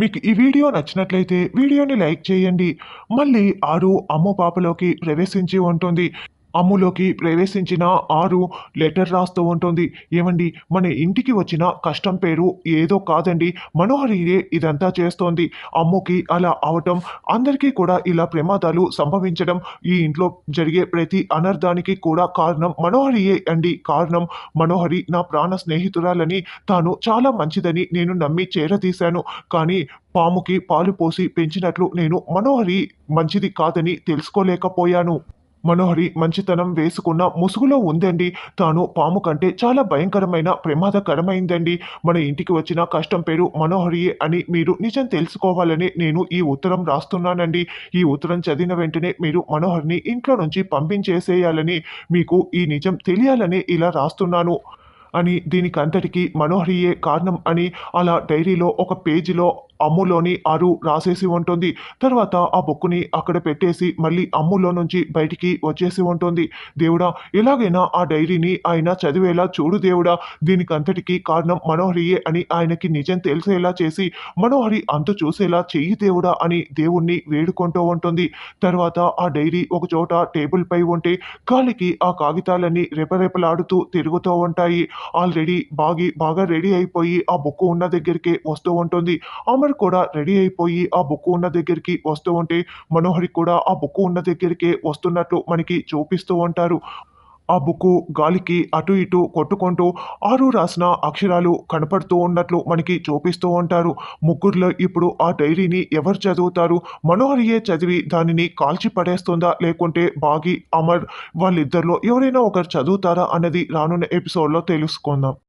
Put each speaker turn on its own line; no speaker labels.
మీకు ఈ వీడియో నచ్చినట్లయితే వీడియోని లైక్ చేయండి. మళ్ళీ ఆరు అమ్మ పాపలోకి ప్రవేశించి ఉంటుంది. అమ్ములోకి ప్రవేశించిన ఆరు లెటర్ రాస్తూ ఉంటుంది. ఏమండి? మన ఇంటికి వచ్చిన కష్టం పేరు ఏదో కాదండి. మనోహరియే ఇదంతా చేస్తోంది. అమ్ముకి అలా అవటం అందరికీ కూడా ఇలా ప్రమాదాలు సంభవించడం ఈ ఇంట్లో జరిగే ప్రతి అనర్థానికి కూడా కారణం మనోహరియే అండి. కారణం మనోహరి నా ప్రాణ స్నేహితురాలని తాను చాలా మంచిదని నేను నమ్మి చేరదీశాను. కానీ పాముకి పాలు పోసి పెంచినట్లు నేను మనోహరి మంచిది కాదని తెలుసుకోలేకపోయాను. మనోహరి మంచితనం వేసుకున్న ముసుగులో ఉందండి. తాను పాము కంటే చాలా భయంకరమైన ప్రమాదకరమైందండి. మన ఇంటికి వచ్చిన కష్టం పేరు మనోహరియే అని మీరు నిజం తెలుసుకోవాలని నేను ఈ ఉత్తరం రాస్తున్నానండి. ఈ ఉత్తరం చదివిన వెంటనే మీరు మనోహర్ని ఇంట్లో నుంచి పంపించేసేయాలని మీకు ఈ నిజం తెలియాలని ఇలా రాస్తున్నాను అని దీనికి మనోహరియే కారణం అని అలా డైరీలో ఒక పేజీలో అమ్ములోని అరు రాసేసి ఉంటుంది. తర్వాత ఆ బుక్కుని అక్కడ పెట్టేసి మళ్ళీ అమ్ములో నుంచి బయటికి వచ్చేసి ఉంటుంది. దేవుడా ఎలాగైనా ఆ డైరీని ఆయన చదివేలా చూడు దేవుడా. దీనికి అంతటికి కారణం మనోహరియే అని ఆయనకి నిజం తెలిసేలా చేసి మనోహరి అంతు చూసేలా చెయ్యి దేవుడా అని దేవుణ్ణి వేడుకుంటూ ఉంటుంది. తర్వాత ఆ డైరీ ఒక చోట టేబుల్ పై ఉంటే గాలికి ఆ కాగితాలన్నీ రెపరెపలాడుతూ తిరుగుతూ ఉంటాయి. ఆల్రెడీ బాగి బాగా రెడీ అయిపోయి ఆ బుక్ ఉన్న దగ్గరికి వస్తూ ఉంటుంది. అమర్ కూడా రెడీ అయిపోయి ఆ బుక్ ఉన్న దగ్గరికి వస్తూ ఉంటే మనోహరి కూడా ఆ బుక్ ఉన్న దగ్గరికి వస్తున్నట్లు మనకి చూపిస్తూ ఉంటారు. ఆ బుక్ గాలికి అటు ఇటు కొట్టుకుంటూ ఆరు రాసిన అక్షరాలు కనపడుతూ ఉన్నట్లు మనకి చూపిస్తూ ఉంటారు. ముగ్గురులో ఇప్పుడు ఆ డైరీని ఎవరు చదువుతారు? మనోహరియే చదివి దానిని కాల్చి పడేస్తుందా? లేకుంటే బాగి అమర్ వాళ్ళిద్దరిలో ఎవరైనా ఒకరు చదువుతారా? అన్నది రానున్న ఎపిసోడ్లో తెలుసుకుందాం.